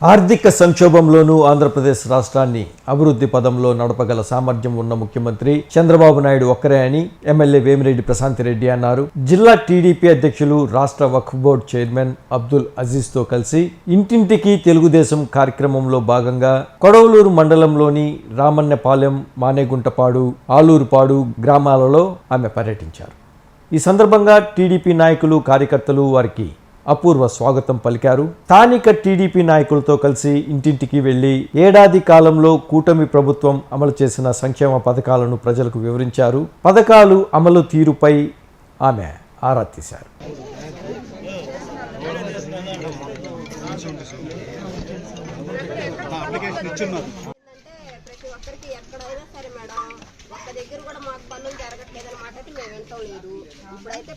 ఆర్థిక సంక్షోభంలోనూ ఆంధ్రప్రదేశ్ రాష్ట్రాన్ని అభివృద్ధి పదంలో నడపగల సామర్థ్యం ఉన్న ముఖ్యమంత్రి చంద్రబాబు నాయుడు ఒక్కరే అని ఎమ్మెల్యే వేమిరెడ్డి ప్రశాంత్ రెడ్డి అన్నారు. జిల్లా టీడీపీ అధ్యక్షులు రాష్ట్ర వక్ఫ్ బోర్డు చైర్మన్ అబ్దుల్ అజీజ్తో కలిసి ఇంటింటికి తెలుగుదేశం కార్యక్రమంలో భాగంగా కొడవలూరు మండలంలోని రామన్నపాలెం మానేగుంటపాడు ఆలూరుపాడు గ్రామాలలో ఆమె పర్యటించారు. ఈ సందర్భంగా టీడీపీ నాయకులు కార్యకర్తలు వారికి అపూర్వ స్వాగతం పలికారు. స్థానిక టీడీపీ నాయకులతో కలిసి ఇంటింటికి వెళ్ళి ఏడాది కాలంలో కూటమి ప్రభుత్వం అమలు చేసిన సంక్షేమ పథకాలను ప్రజలకు వివరించారు. పథకాలు అమలు తీరుపై ఆమె ఆరా తీశారు. అక్కడికి ఎక్కడైనా సరే మేడం ఒక్క దగ్గర కూడా మాకు పనులు జరగట్లేదు అనమాట అయితే మేము వింటాం లేదు. ఇప్పుడైతే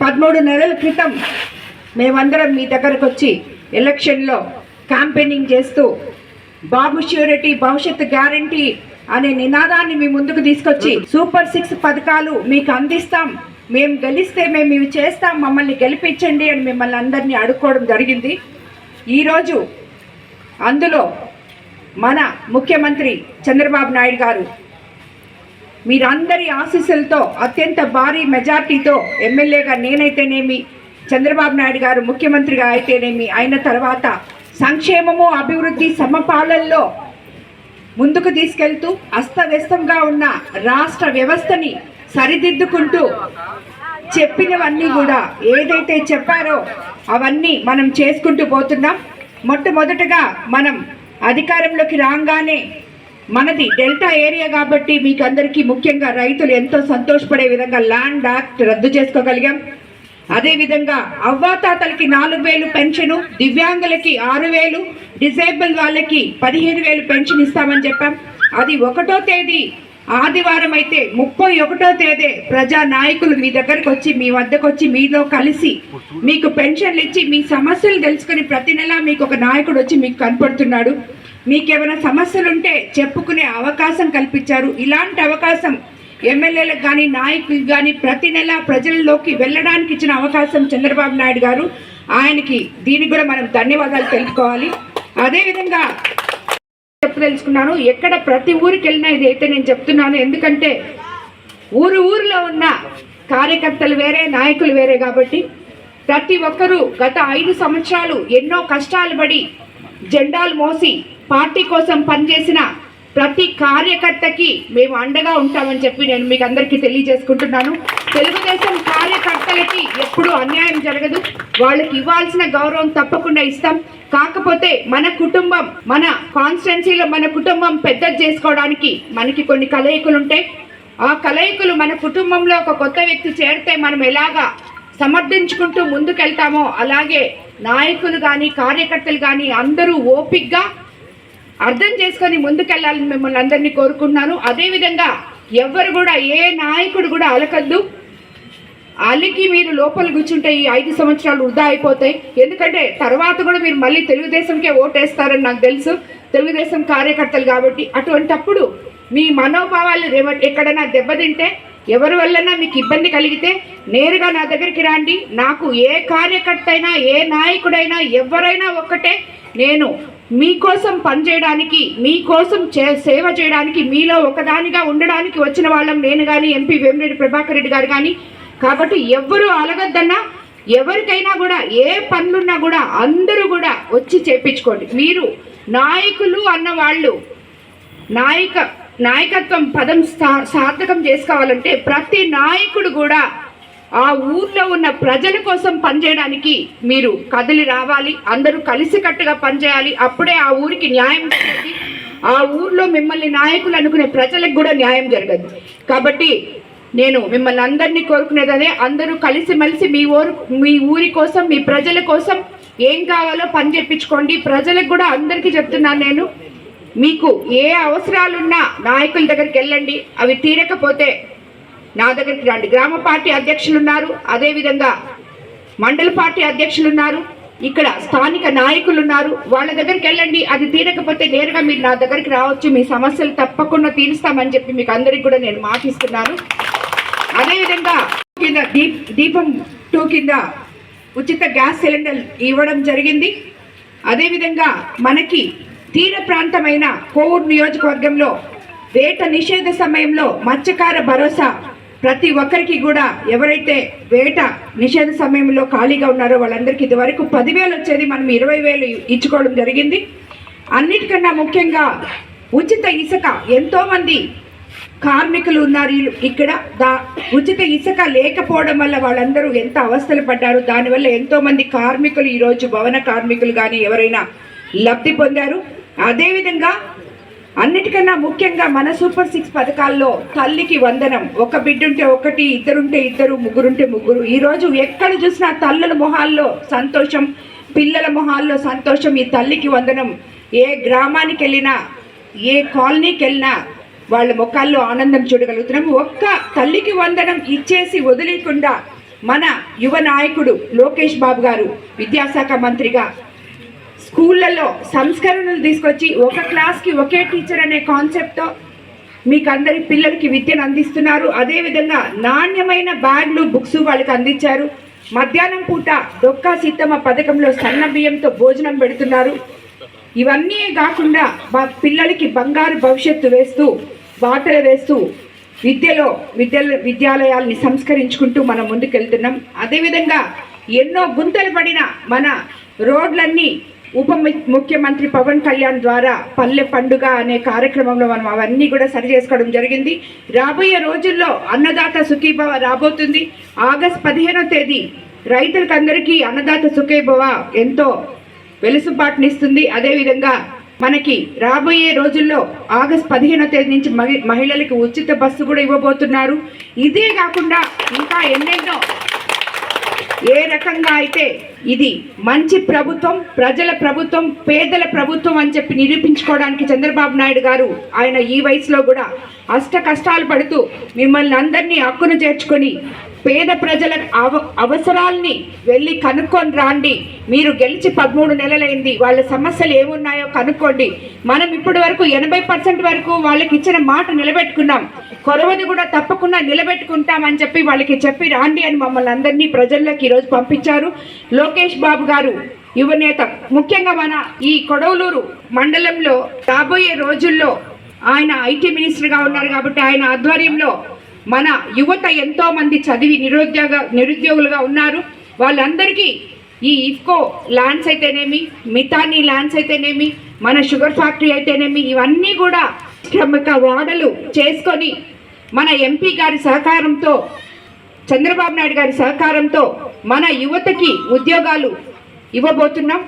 పదమూడు నెలల క్రితం మేమందరం మీ దగ్గరకు వచ్చి ఎలక్షన్లో క్యాంపెయినింగ్ చేస్తూ బాబు ష్యూరిటీ భవిష్యత్తు గ్యారంటీ అనే నినాదాన్ని మీ ముందుకు తీసుకొచ్చి సూపర్ సిక్స్ పథకాలు మీకు అందిస్తాం. మేము గెలిస్తే మేము ఇవి చేస్తాం మమ్మల్ని గెలిపించండి అని మిమ్మల్ని అందరినీ అడుక్కోవడం జరిగింది. ఈరోజు అందులో మన ముఖ్యమంత్రి చంద్రబాబు నాయుడు గారు మీరందరి ఆశీస్సులతో అత్యంత భారీ మెజార్టీతో ఎమ్మెల్యేగా నేనైతేనేమి చంద్రబాబు నాయుడు గారు ముఖ్యమంత్రిగా అయితేనేమి అయిన తర్వాత సంక్షేమము అభివృద్ధి సమపాలనలో ముందుకు తీసుకెళ్తూ అస్తవ్యస్తంగా ఉన్న రాష్ట్ర వ్యవస్థని సరిదిద్దుకుంటూ చెప్పినవన్నీ కూడా ఏదైతే చెప్పారో అవన్నీ మనం చేసుకుంటూ పోతున్నాం. మొట్టమొదటగా మనం అధికారంలోకి రాగానే మనది డెల్టా ఏరియా కాబట్టి మీకు అందరికీ ముఖ్యంగా రైతులు ఎంతో సంతోషపడే విధంగా ల్యాండ్ యాక్ట్ రద్దు చేసుకోగలిగాం. అదేవిధంగా అవ్వాతాతలకి నాలుగు వేలు పెన్షను దివ్యాంగులకి ఆరు వేలు డిసేబుల్ వాళ్ళకి పదిహేను వేలు పెన్షన్ ఇస్తామని చెప్పాం. అది ఒకటో తేదీ ఆదివారం అయితే ముప్పై ఒకటో తేదీ ప్రజా నాయకులు మీ దగ్గరకు వచ్చి మీ వద్దకు వచ్చి మీలో కలిసి మీకు పెన్షన్లు ఇచ్చి మీ సమస్యలు తెలుసుకుని ప్రతి నెల మీకు ఒక నాయకుడు వచ్చి మీకు కనపడుతున్నాడు. మీకు ఏమైనా సమస్యలు ఉంటే చెప్పుకునే అవకాశం కల్పించారు. ఇలాంటి అవకాశం ఎమ్మెల్యేలకు కానీ నాయకులకు కానీ ప్రతి నెల ప్రజల్లోకి వెళ్ళడానికి ఇచ్చిన అవకాశం చంద్రబాబు నాయుడు గారు. ఆయనకి దీనికి కూడా మనం ధన్యవాదాలు తెలుసుకోవాలి అదేవిధంగా చెప్పదలుచుకున్నాను. ఎక్కడ ప్రతి ఊరికి వెళ్ళినా ఇది అయితే నేను చెప్తున్నాను. ఎందుకంటే ఊరు ఊరిలో ఉన్న కార్యకర్తలు వేరే నాయకులు వేరే కాబట్టి ప్రతి ఒక్కరూ గత ఐదు సంవత్సరాలు ఎన్నో కష్టాలు పడి జెండాలు మోసి పార్టీ కోసం పనిచేసిన ప్రతి కార్యకర్తకి మేము అండగా ఉంటామని చెప్పి నేను మీకు అందరికీ తెలియజేసుకుంటున్నాను. తెలుగుదేశం కార్యకర్తలకి ఎప్పుడూ అన్యాయం జరగదు. వాళ్ళకి ఇవ్వాల్సిన గౌరవం తప్పకుండా ఇస్తాం. కాకపోతే మన కుటుంబం మన కాన్స్టెన్సీలో మన కుటుంబం పెద్దది చేసుకోవడానికి మనకి కొన్ని కలయికలు ఉంటాయి ఆ కలయికలు మన కుటుంబంలో ఒక కొత్త వ్యక్తి చేరితే మనం ఎలాగా సమర్థించుకుంటూ ముందుకెళ్తామో అలాగే నాయకులు కానీ కార్యకర్తలు కానీ అందరూ ఓపిక్గా అర్థం చేసుకొని ముందుకెళ్ళాలని మిమ్మల్ని అందరినీ కోరుకుంటున్నాను. అదేవిధంగా ఎవరు కూడా ఏ నాయకుడు కూడా అలకద్దు. అలికి మీరు లోపల కూర్చుంటే ఈ ఐదు సంవత్సరాలు వృధా అయిపోతాయి. ఎందుకంటే తర్వాత కూడా మీరు మళ్ళీ తెలుగుదేశంకే ఓటేస్తారని నాకు తెలుసు. తెలుగుదేశం కార్యకర్తలు కాబట్టి అటువంటప్పుడు మీ మనోభావాలు ఎక్కడైనా దెబ్బతింటే ఎవరి వల్లనా మీకు ఇబ్బంది కలిగితే నేరుగా నా దగ్గరికి రండి. నాకు ఏ కార్యకర్త అయినా ఏ నాయకుడైనా ఎవరైనా ఒక్కటే నేను మీకోసం పనిచేయడానికి మీకోసం చే సేవ చేయడానికి మీలో ఒకదానిగా ఉండడానికి వచ్చిన వాళ్ళం నేను కానీ ఎంపీ వేమిరెడ్డి ప్రభాకర్ రెడ్డి గారు కానీ కాబట్టి ఎవ్వరూ అలగద్దన్నా ఎవరికైనా కూడా ఏ పనులున్నా కూడా అందరూ కూడా వచ్చి చేపించుకోండి. మీరు నాయకులు అన్న వాళ్ళు నాయక నాయకత్వం పదం సార్థకం చేసుకోవాలంటే ప్రతి నాయకుడు కూడా ఆ ఊర్లో ఉన్న ప్రజల కోసం పనిచేయడానికి మీరు కదిలి రావాలి. అందరూ కలిసికట్టుగా పనిచేయాలి. అప్పుడే ఆ ఊరికి న్యాయం జరిగింది. ఆ ఊర్లో మిమ్మల్ని నాయకులు అనుకునే ప్రజలకు కూడా న్యాయం జరగదు. కాబట్టి నేను మిమ్మల్ని అందరినీ కోరుకునేదనే అందరూ కలిసిమెలిసి మీ ఊరు మీ ఊరి కోసం మీ ప్రజల కోసం ఏం కావాలో పని చెప్పించుకోండి ప్రజలకు కూడా అందరికీ చెప్తున్నాను నేను. మీకు ఏ అవసరాలున్నా నాయకుల దగ్గరికి వెళ్ళండి. అవి తీరకపోతే నా దగ్గరికి రండి. గ్రామ పార్టీ అధ్యక్షులు ఉన్నారు అదేవిధంగా మండల పార్టీ అధ్యక్షులు ఉన్నారు ఇక్కడ స్థానిక నాయకులు ఉన్నారు వాళ్ళ దగ్గరికి వెళ్ళండి. అది తీరకపోతే నేరుగా మీరు నా దగ్గరికి రావచ్చు. మీ సమస్యలు తప్పకుండా తీరుస్తామని చెప్పి మీకు అందరికి కూడా నేను మాటిస్తున్నాను. అదేవిధంగా కింద దీప్ దీపం టూ కింద ఉచిత గ్యాస్ సిలిండర్ ఇవ్వడం జరిగింది. అదేవిధంగా మనకి తీర ప్రాంతమైన కోవూరు నియోజకవర్గంలో వేట నిషేధ సమయంలో మత్స్యకార భరోసా ప్రతి ఒక్కరికి కూడా ఎవరైతే వేట నిషేధ సమయంలో ఖాళీగా ఉన్నారో వాళ్ళందరికీ ఇదివరకు పదివేలు వచ్చేది మనం ఇరవై వేలు ఇచ్చుకోవడం జరిగింది. అన్నిటికన్నా ముఖ్యంగా ఉచిత ఇసుక ఎంతోమంది కార్మికులు ఉన్నారు ఇక్కడ దా ఉచిత ఇసుక లేకపోవడం వల్ల వాళ్ళందరూ ఎంత అవస్థలు పడ్డారు. దానివల్ల ఎంతోమంది కార్మికులు ఈరోజు భవన కార్మికులు కానీ ఎవరైనా లబ్ధి పొందారు. అదేవిధంగా అన్నిటికన్నా ముఖ్యంగా మన సూపర్ సిక్స్ పథకాల్లో తల్లికి వందనం. ఒక బిడ్డుంటే ఒకటి ఇద్దరుంటే ఇద్దరు ముగ్గురుంటే ముగ్గురు. ఈరోజు ఎక్కడ చూసినా తల్లుల మొహాల్లో సంతోషం పిల్లల మొహాల్లో సంతోషం. ఈ తల్లికి వందనం. ఏ గ్రామానికి వెళ్ళినా ఏ కాలనీకి వెళ్ళినా వాళ్ళ ముఖాల్లో ఆనందం చూడగలుగుతున్నాము ఒక్క తల్లికి వందనం ఇచ్చేసి వదిలేకుండా మన యువ నాయకుడు లోకేష్ బాబు గారు విద్యాశాఖ మంత్రిగా స్కూళ్ళల్లో సంస్కరణలు తీసుకొచ్చి ఒక క్లాస్కి ఒకే టీచర్ అనే కాన్సెప్ట్తో మీకు అందరి పిల్లలకి విద్యను అందిస్తున్నారు. అదేవిధంగా నాణ్యమైన బ్యాగ్లు బుక్స్ వాళ్ళకి అందించారు. మధ్యాహ్నం పూట డొక్కా సీతమ్మ పథకంలో సన్న బియ్యంతో భోజనం పెడుతున్నారు. ఇవన్నీ కాకుండా మా పిల్లలకి బంగారు భవిష్యత్తు వేస్తూ బాటలు వేస్తూ విద్యలో విద్య విద్యాలయాల్ని సంస్కరించుకుంటూ మనం ముందుకెళ్తున్నాం. అదేవిధంగా ఎన్నో గుంతలు పడిన మన రోడ్లన్నీ ఉప ముఖ్యమంత్రి పవన్ కళ్యాణ్ ద్వారా పల్లె పండుగ అనే కార్యక్రమంలో మనం అవన్నీ కూడా సరి చేసుకోవడం జరిగింది. రాబోయే రోజుల్లో అన్నదాత సుఖీభవ రాబోతుంది. ఆగస్ట్ పదిహేనో తేదీ రైతులకందరికీ అన్నదాత సుఖీభవ ఎంతో వెలుసుబాటునిస్తుంది. అదేవిధంగా మనకి రాబోయే రోజుల్లో ఆగస్ట్ పదిహేనో తేదీ నుంచి మహి- మహిళలకు ఉచిత బస్సు కూడా ఇవ్వబోతున్నారు. ఇదే కాకుండా ఇంకా ఎన్నెన్నో ఏ రకంగా అయితే ఇది మంచి ప్రభుత్వం ప్రజల ప్రభుత్వం పేదల ప్రభుత్వం అని చెప్పి నిరూపించుకోవడానికి చంద్రబాబు నాయుడు గారు ఆయన ఈ వయసులో కూడా అష్ట కష్టాలు పడుతూ మిమ్మల్ని అందరినీ హక్కును చేర్చుకొని పేద ప్రజల అవ అవసరాల్ని వెళ్ళి కనుక్కొని రాండి. మీరు గెలిచి పదమూడు నెలలైంది. వాళ్ళ సమస్యలు ఏమున్నాయో కనుక్కోండి. మనం ఇప్పటి వరకు ఎనభై పర్సెంట్ వరకు వాళ్ళకి ఇచ్చిన మాట నిలబెట్టుకున్నాం. కొరవని కూడా తప్పకుండా నిలబెట్టుకుంటామని చెప్పి వాళ్ళకి చెప్పి రాండి అని మమ్మల్ని అందరినీ ప్రజల్లోకి ఈరోజు పంపించారు. లోకేష్ బాబు గారు యువనేత ముఖ్యంగా మన ఈ కొడవలూరు మండలంలో రాబోయే రోజుల్లో ఆయన ఐటీ మినిస్టర్గా ఉన్నారు కాబట్టి ఆయన ఆధ్వర్యంలో మన యువత ఎంతో మంది చదివి నిరుద్యోగ నిరుద్యోగులుగా ఉన్నారు. వాళ్ళందరికీ ఈ ఇఫ్కో ల్యాండ్స్ అయితేనేమి మితాని ల్యాండ్స్ అయితేనేమి మన షుగర్ ఫ్యాక్టరీ అయితేనేమి ఇవన్నీ కూడా శ్రమిక వాడలు చేసుకొని మన ఎంపీ గారి సహకారంతో చంద్రబాబు నాయుడు గారి సహకారంతో మన యువతకి ఉద్యోగాలు ఇవ్వబోతున్నాం.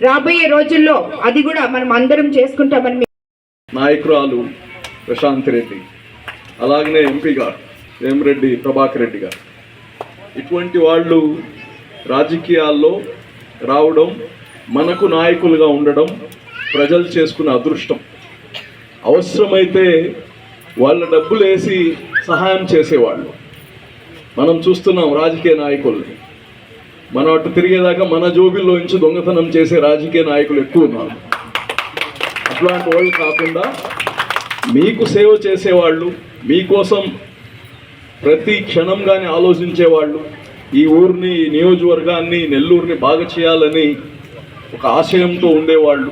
రాబోయే రోజుల్లో అది కూడా మనం అందరం చేసుకుంటామని నాయకురాలు ప్రశాంత్ రెడ్డి. అలాగనే ఎంపీ గారు వేమిరెడ్డి ప్రభాకర్ రెడ్డి గారు. ఇటువంటి వాళ్ళు రాజకీయాల్లో రావడం మనకు నాయకులుగా ఉండడం ప్రజలు చేసుకున్న అదృష్టం. అవసరమైతే వాళ్ళ డబ్బులు వేసి సహాయం చేసేవాళ్ళు. మనం చూస్తున్నాం రాజకీయ నాయకుల్ని. మనం అటు తిరిగేదాకా మన జోబిల్లో నుంచి దొంగతనం చేసే రాజకీయ నాయకులు ఎక్కువ ఉన్నారు. అట్లాంటి వాళ్ళు కాకుండా మీకు సేవ చేసేవాళ్ళు మీకోసం ప్రతి క్షణం కానీ ఆలోచించేవాళ్ళు ఈ ఊరిని ఈ నియోజకవర్గాన్ని నెల్లూరుని బాగా చేయాలని ఒక ఆశయంతో ఉండేవాళ్ళు.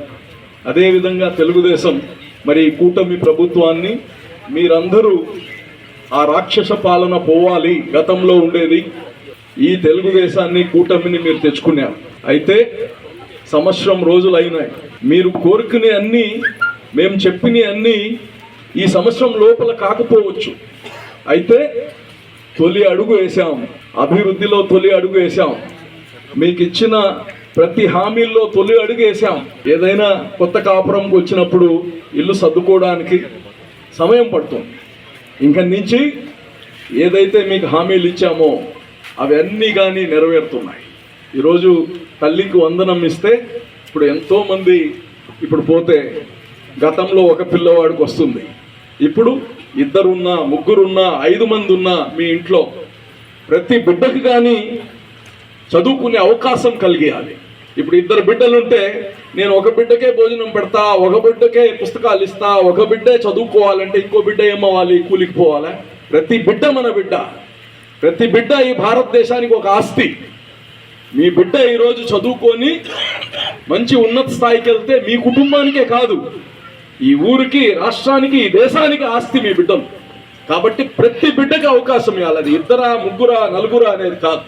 అదేవిధంగా తెలుగుదేశం మరి ఈ కూటమి ప్రభుత్వాన్ని మీరందరూ ఆ రాక్షస పాలన పోవాలి గతంలో ఉండేది. ఈ తెలుగుదేశాన్ని కూటమిని మీరు తెచ్చుకున్నారు. అయితే సంవత్సరం రోజులు అయినాయి మీరు కోరుకునే అన్నీ మేము చెప్పిన అన్నీ ఈ సంవత్సరం లోపల కాకపోవచ్చు. అయితే తొలి అడుగు వేసాం అభివృద్ధిలో తొలి అడుగు వేసాం మీకు ఇచ్చిన ప్రతి హామీల్లో తొలి అడుగు వేసాం ఏదైనా కొత్త కాపురంకి వచ్చినప్పుడు ఇల్లు సర్దుకోవడానికి సమయం పడుతుంది. ఇంక నుంచి ఏదైతే మీకు హామీలు ఇచ్చామో అవన్నీ కానీ నెరవేరుతున్నాయి. ఈరోజు తల్లికి వందనం ఇస్తే ఇప్పుడు ఎంతోమంది ఇప్పుడు పోతే గతంలో ఒక పిల్లవాడికి వస్తుంది. ఇప్పుడు ఇద్దరున్నా ముగ్గురున్నా ఐదు మంది ఉన్నా మీ ఇంట్లో ప్రతి బిడ్డకి కానీ చదువుకునే అవకాశం కలిగేయాలి. ఇప్పుడు ఇద్దరు బిడ్డలుంటే నేను ఒక బిడ్డకే భోజనం పెడతా ఒక బిడ్డకే పుస్తకాలు ఇస్తా ఒక బిడ్డే చదువుకోవాలంటే ఇంకో బిడ్డ ఏమవ్వాలి? కూలికి పోవాలా? ప్రతి బిడ్డ మన బిడ్డ. ప్రతి బిడ్డ ఈ భారతదేశానికి ఒక ఆస్తి. మీ బిడ్డ ఈరోజు చదువుకొని మంచి ఉన్నత స్థాయికి వెళ్తే మీ కుటుంబానికే కాదు. ఈ ఊరికి రాష్ట్రానికి ఈ దేశానికి ఆస్తి మీ బిడ్డలు కాబట్టి ప్రతి బిడ్డకి అవకాశం ఇవ్వాలి. ఇద్దరా ముగ్గురా నలుగురా అనేది కాదు.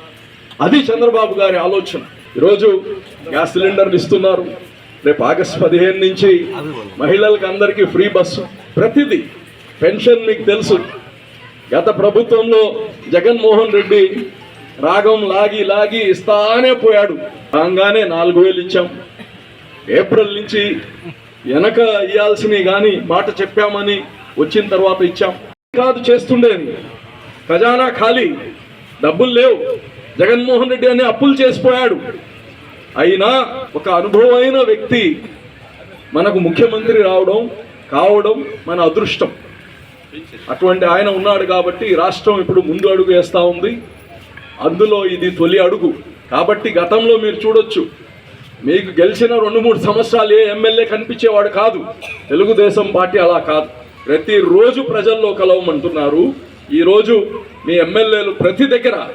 అది చంద్రబాబు గారి ఆలోచన. ఈరోజు గ్యాస్ సిలిండర్లు ఇస్తున్నారు. రేపు ఆగస్టు పదిహేను నుంచి మహిళలకు అందరికీ ఫ్రీ బస్సు. ప్రతిదీ పెన్షన్ మీకు తెలుసు. గత ప్రభుత్వంలో జగన్మోహన్ రెడ్డి రాగం లాగి లాగి ఇస్తానే పోయాడు. రాగానే నాలుగు వేలు ఇచ్చాం. ఏప్రిల్ నుంచి వెనక ఇవ్వాల్సినవి కానీ మాట చెప్పామని వచ్చిన తర్వాత ఇచ్చాం. కాదు చేస్తుండేది. ఖజానా ఖాళీ. డబ్బులు లేవు. జగన్మోహన్ రెడ్డి అనే అప్పులు చేసిపోయాడు. అయినా ఒక అనుభవమైన వ్యక్తి మనకు ముఖ్యమంత్రి రావడం కావడం మన అదృష్టం. అటువంటి ఆయన ఉన్నాడు కాబట్టి రాష్ట్రం ఇప్పుడు ముందు అడుగు వేస్తూ ఉంది. అందులో ఇది తొలి అడుగు. కాబట్టి గతంలో మీరు చూడొచ్చు. మీకు గెలిచిన రెండు మూడు సంవత్సరాలు ఏ ఎమ్మెల్యే కనిపించేవాడు కాదు. తెలుగుదేశం పార్టీ అలా కాదు. ప్రతిరోజు ప్రజల్లో కలవమంటున్నారు. ఈరోజు మీ ఎమ్మెల్యేలు ప్రతి దగ్గర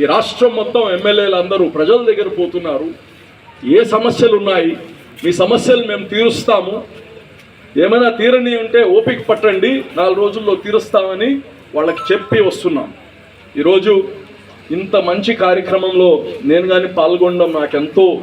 ఈ రాష్ట్రం మొత్తం ఎమ్మెల్యేలు అందరూ ప్రజల దగ్గర పోతున్నారు. ఏ సమస్యలు ఉన్నాయి మీ సమస్యలు మేము తీరుస్తాము. ఏమైనా తీరని ఉంటే ఓపిక పట్టండి. నాలుగు రోజుల్లో తీరుస్తామని వాళ్ళకి చెప్పి వస్తున్నాం. ఈరోజు ఇంత మంచి కార్యక్రమంలో నేను కానీ పాల్గొనడం నాకెంతో